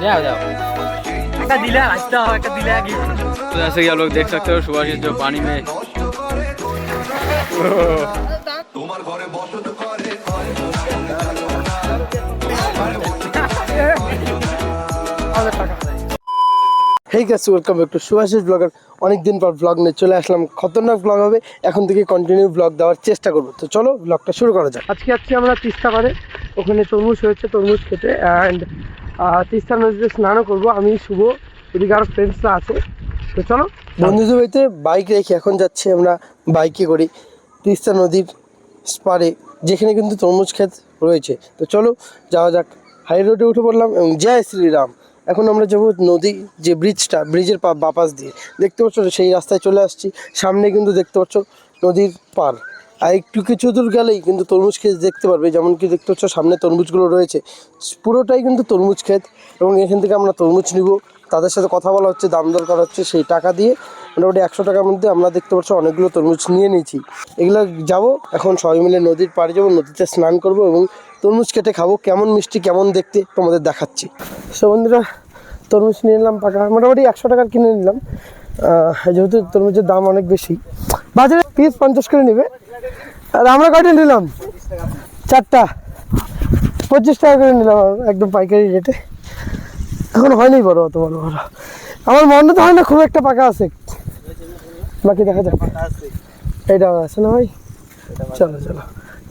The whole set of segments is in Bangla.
जाओ जाओ একটা দিলে আসতে হবে একটা দিলে गिफ्ट तो जैसे कि आप लोग देख सकते हो सुभाषित जो पानी में হেই গাছ welcome back to Subhashis blogger অনেকদিন পর ব্লগ নিয়ে চলে আসলাম খতরনাক ব্লগ হবে এখন থেকে কন্টিনিউ ব্লগ দেওয়ার চেষ্টা করবো তো চলো ব্লগটা শুরু করা যাক আজকে আজকে আমরা তিস্তা পারে ওখানে তরমুজ হয়েছে তরমুজ খেতে অ্যান্ড তিস্তা নদীতে স্নানও করব, আমি, শুভ, এদিকে আরও ফ্রেন্ডসরা আছে। তো চলো। বন্ধুদের বাড়িতে বাইক রেখে এখন যাচ্ছি, আমরা বাইকে করি। তিস্তা নদীর পারে যেখানে কিন্তু তরমুজ ক্ষেত রয়েছে। তো চলো, যাওয়া যাক। হাই রোডে উঠে পড়লাম এবং জয় শ্রীরাম। এখন আমরা যাব নদী, যে ব্রিজটা ব্রিজের পা বাপাস দিয়ে। দেখতে পাচ্ছ সেই রাস্তায় চলে আসছি। সামনে কিন্তু দেখতে পাচ্ছ নদীর পার আর একটু কিছু দূর গেলেই কিন্তু তরমুজ ক্ষেত দেখতে পারবে। যেমন কি দেখতে পাচ্ছ, সামনে তরমুজগুলো রয়েছে। পুরোটাই কিন্তু তরমুজ ক্ষেত এবং এখান থেকে আমরা তরমুজ নিব। তাদের সাথে কথা বলা হচ্ছে, দাম দর করা হচ্ছে সেই টাকা দিয়ে। মোটামুটি একশো টাকার মধ্যে আমরা দেখতে পাচ্ছ অনেকগুলো তরমুজ নিয়ে নিয়েছি। এগুলো যাব, এখন সবাই মিলে নদীর পাড়ে যাব, নদীতে স্নান করব এবং তরমুজ কেটে খাব। কেমন মিষ্টি, কেমন দেখতে তোমাদের দেখাচ্ছি। সো বন্ধুরা, তরমুজ নিয়ে নিলাম পাকা। মোটামুটি একশো টাকার কিনে নিলাম। যেহেতু তরমুজের দাম অনেক বেশি। বাজারে পিস পঞ্চাশ করে নেবে। আর আমরা কয়টা নিলাম? চারটা। পঁচিশ টাকা করে নিলাম একদম পাইকারি রেটে এখন হয়নি বড় অত বড় বড়। আমার মনে তো হয় না খুব একটা পাকা আছে। বাকি দেখা যাক। এটা আছে না ভাই? চলো চলো।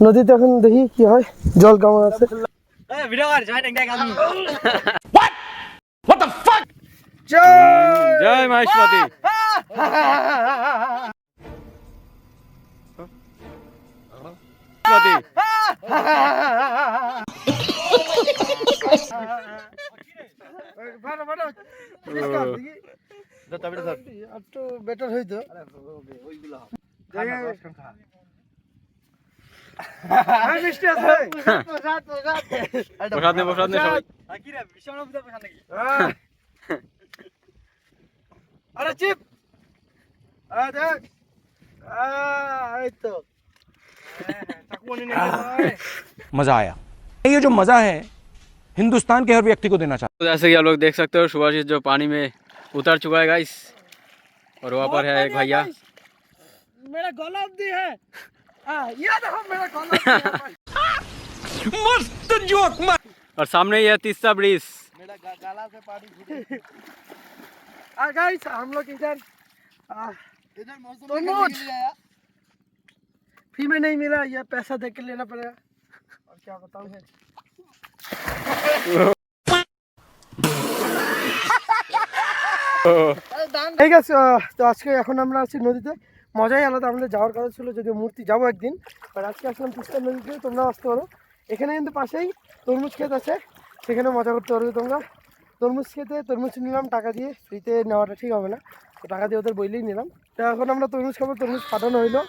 নদীতে এখন দেখি কি হয়। জল কেমন আছে? ভিডিও জয়! রে বিশাল বুঝা পছন্দ নাকি হ্যাঁ। আরে চিপ। আরে দেখ। তো। मज़ा आया। ये जो मज़ा है हिंदुस्तान के हर व्यक्ति को देना चाहता तो जैसे कि आप लोग देख सकते हो सुभाषित जो पानी में उतर चुका है गाइस और वहाँ पर है एक भैया। मेरा गला दी है। हाँ ये देखो मेरा गला मस्त जोक और सामने है तीसरा ब्रिज। मेरा गला से पानी और गाइस हम लोग इधर इधर मौसम फ्री में नहीं मिला ये पैसा दे के लेना पड़ेगा और क्या बताऊँ है ঠিক আছে আহ, তো আজকে এখন আমরা আছি নদীতে মজাই আলাদা আমাদের যাওয়ার কথা ছিল যদি মূর্তি যাবো একদিন আর আজকে আসলাম তিস্তা নদীতে তোমরা আসতে পারো এখানে কিন্তু পাশেই তরমুজ ক্ষেত আছে সেখানে মজা করতে পারবে তোমরা তরমুজ খেতে তরমুজ নিলাম টাকা দিয়ে ফ্রিতে নেওয়াটা ঠিক হবে না তো টাকা দিয়ে ওদের বইলেই নিলাম তো এখন আমরা তরমুজ খাবো তরমুজ ফাটানো হইলো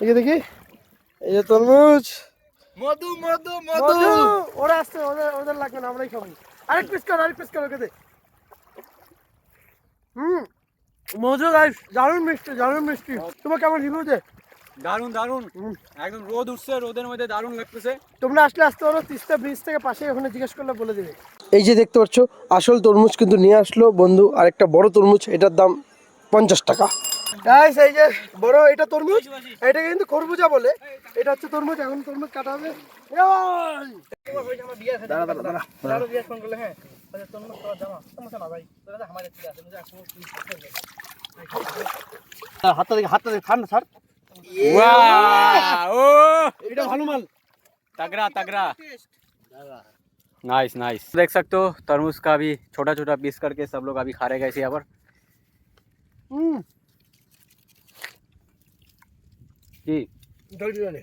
যে দেখি এই যে তরমুজ। মধু মধু মধু। ওরা আসছে ওদের ওদের লাগবে না আমরাই খাব। আরেক পিস কর আরেক পিস কর ওকে দে। হুম মধু গাইস দারুণ মিষ্টি দারুণ মিষ্টি। তোমার কেমন রিভিউ দে? দারুণ দারুণ হুম। একদম রোদ উঠছে রোদের মধ্যে দারুণ লাগতেছে। তোমরা আসলে আসতে পারো তিস্তা ব্রিজ থেকে পাশে ওখানে জিজ্ঞেস করলে বলে দেবে। এই যে দেখতে পাচ্ছ আসল তরমুজ কিন্তু নিয়ে আসলো বন্ধু আর একটা বড় তরমুজ এটার দাম পঞ্চাশ টাকা। গাইস এই যে বড় এটা তরমুজ এটা কিন্তু খরবুজা বলে এটা হচ্ছে তরমুজ এখন তরমুজ কাটা হবে দাঁড়া দাঁড়া দাঁড়া দাঁড়া বিয়ার ফোন করলে হ্যাঁ আচ্ছা তোর মত তোর জামা সমস্যা না ভাই তোরা তো আমাদের ঠিক আছে মুঝে আসলে হাতটা দেখে হাতটা দেখে ঠান্ডা ছাড় वाह ओ এটা ভালো মাল तगड़ा तगड़ा नाइस नाइस देख सकते हो तरबूज का भी छोटा छोटा पीस करके सब लोग अभी खा रहे हैं यहाँ पर কি জল জিরা নে।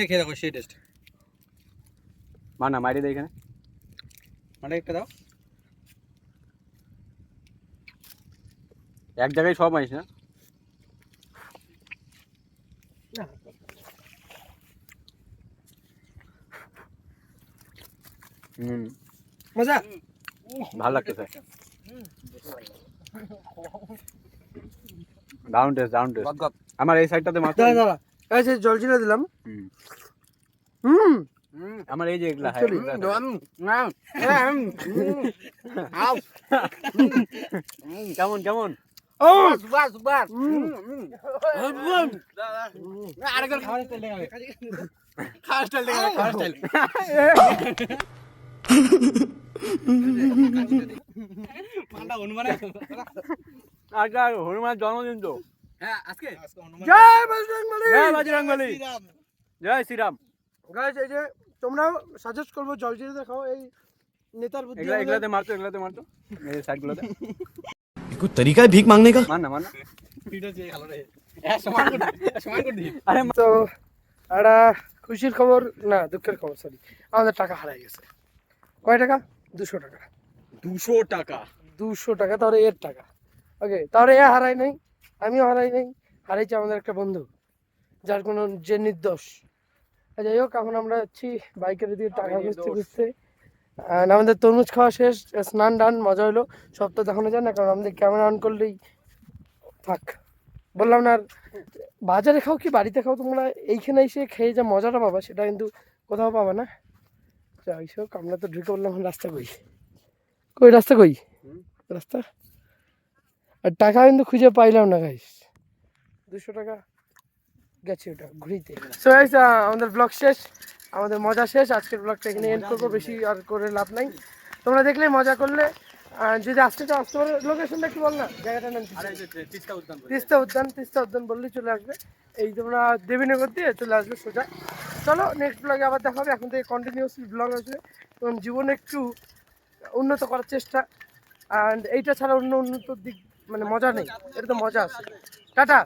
দেখে দেখো সেই টেস্ট মানা মারি দে এখানে। মানে একটা দাও। এক জায়গায় সব আইস না? হুম। মজা? ভালো লাগতেছে। দারুণ টেস্ট দারুণ টেস্ট আমার এই সাইডটাতে মাত্র দাঁড়া দাঁড়া। এই যে জল জিরা দিলাম। হুম। আমার এই যে এগুলা কেমন কেমন? অনুমানে আজকে হনুমান জন্মদিন তো। হ্যাঁ জয় শ্রীরাম! যে তোমরা সাজেস্ট করব জল দেখাও এই নেতার মারতো এগুলাতে মারতো। হ্যাঁ, তো একটা খুশির খবর না দুঃখের খবর সরি আমাদের টাকা হারাই গেছে। কয় টাকা? দুশো টাকা। দুশো টাকা। দুশো টাকা তাহলে এর টাকা। ওকে তাহলে এ হারাই নাই আমিও হারাই নাই হারাইছি আমাদের একটা বন্ধু যার কোনো যে নির্দোষ। যাই হোক এখন আমরা যাচ্ছি বাইকের দিয়ে টাকা খুঁজতে খুঁজতে। আমাদের তরমুজ খাওয়া শেষ স্নান টান মজা হলো সব তো দেখানো যায় না কারণ আমাদের ক্যামেরা অন করলেই থাক। বললাম না আর বাজারে খাও কি বাড়িতে খাও তোমরা এইখানে এসে খেয়ে যা মজাটা পাবা সেটা কিন্তু কোথাও পাবা না। যাই হোক আমরা তো ঢুকে বললাম রাস্তা কই? কই রাস্তা কই? রাস্তা? আর টাকা কিন্তু খুঁজে পাইলাম না গাইস দুশো টাকা গেছে ওটা ঘুরিতে সো গাইস আমাদের ব্লগ শেষ। আমাদের মজা শেষ। আজকের ব্লগটা এখানে এন্ড করব। বেশি আর করে লাভ নাই। তোমরা দেখলে মজা করলে। যদি আসতে চাও আসতে পারো। লোকেশনটা কি বল না। জায়গাটার নাম তিস্তা উদ্যান তিস্তা উদ্যান। তিস্তা উদ্যান বললেই চলে আসবে। এই তোমরা দেবীনগর দিয়ে চলে আসবে সোজা। চলো নেক্সট ব্লগে আবার দেখা হবে। এখন থেকে কন্টিনিউসলি ব্লগ আসবে। এবং জীবনে একটু উন্নত করার চেষ্টা। অ্যান্ড এইটা ছাড়া অন্য উন্নত দিক মানে মজা নেই এটা তো মজা আছে। টাটা।